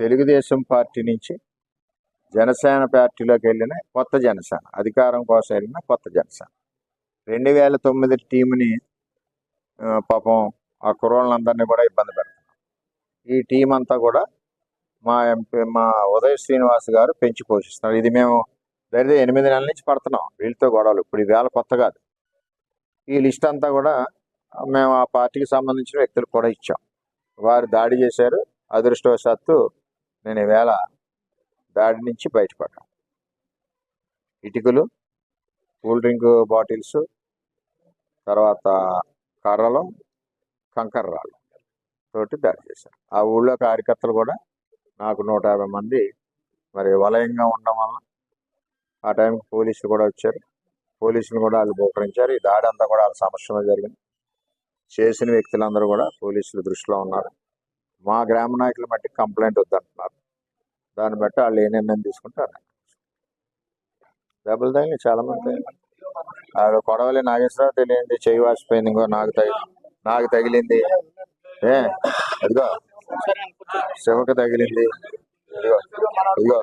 Telugu Desam party నుంచి జనసేన పార్టీలోకి వెళ్ళిన కొత్త జనసేన అధికారం కోసం వెళ్ళిన కొత్త జనసేన. రెండు వేల తొమ్మిది టీంని పాపం ఆ కుర్రోళ్ళందరినీ కూడా ఇబ్బంది పెడుతున్నాం. ఈ టీం అంతా కూడా మా ఎంపీ మా ఉదయ్ శ్రీనివాస్ గారు పెంచి పోషిస్తున్నారు. ఇది మేము దరిద్ర ఎనిమిది నెలల నుంచి పడుతున్నాం వీళ్ళతో గొడవలు. ఇప్పుడు ఈ వేళ కొత్త కాదు. ఈ లిస్ట్ అంతా కూడా మేము ఆ పార్టీకి సంబంధించిన వ్యక్తులకు కూడా ఇచ్చాం. వారు దాడి చేశారు. అదృష్టవశాత్తు నేను ఈవేళ దాడి నుంచి బయటపడ్డాను ఇటుకలు కూల్ డ్రింక్ బాటిల్స్ తర్వాత కర్రలు కంకర రాళ్ళు తోటి దాడి చేశారు ఆ ఊళ్ళో కార్యకర్తలు కూడా నాకు నూట యాభై మంది మరి వలయంగా ఉండడం వల్ల ఆ టైంకి పోలీసులు కూడా వచ్చారు. పోలీసులు కూడా వాళ్ళు బోకరించారు ఈ దాడి అంతా కూడా వాళ్ళ సమస్యలో జరిగింది. చేసిన వ్యక్తులందరూ కూడా పోలీసులు దృష్టిలో ఉన్నారు. మా గ్రామ నాయకుల మట్టి కంప్లైంట్ వద్దంటున్నారు. దాన్ని బట్టి వాళ్ళు ఏ నిర్ణయం తీసుకుంటారు. దెబ్బలు తగిలి చాలామంది తగిలి ఆవిడ కొడవలి నాగేశ్వరరావు తెలియంది చేయి వాసిపోయింది ఇంకో నాకు తగిలి నాకు తగిలింది. ఏ అదిగో శివకు తగిలింది. ఇదిగో ఇదిగో.